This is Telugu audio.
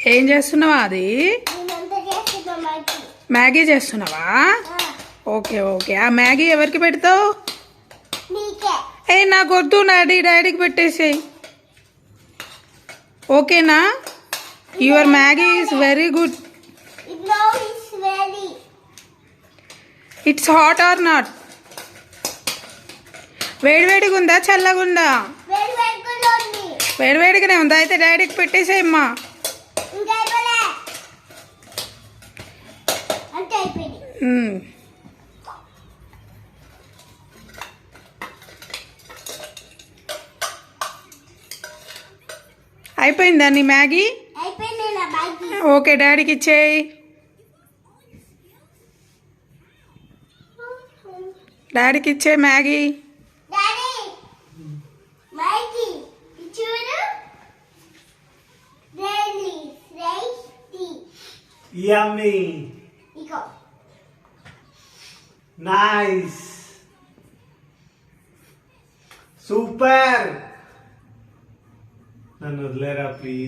ఏం చేస్తున్నావా అది? మ్యాగీ. చేస్తున్నావా? Okay okay. ఆ మ్యాగీ ఎవరికి పెడతావు? ఏ నాకు వద్దు డాడీ డాడీకి పెట్టేసేయి. ఓకేనా? Your Maggi is very good it's hot or not వేడివేడిగా ఉందా చల్లగా ఉందా? వేడివేడిగానే ఉందా? అయితే డాడీకి పెట్టేసేయమ్మా అయిపోయింది. మ్మ్. అయిపోయిందా నీ మ్యాగీ? అయిపోయింది నా మ్యాగీ. ఓకే డాడీకి ఇచ్చేయి. డాడీకి ఇచ్చే Maggi. Yummy. Eagle. Nice. Super. None of please.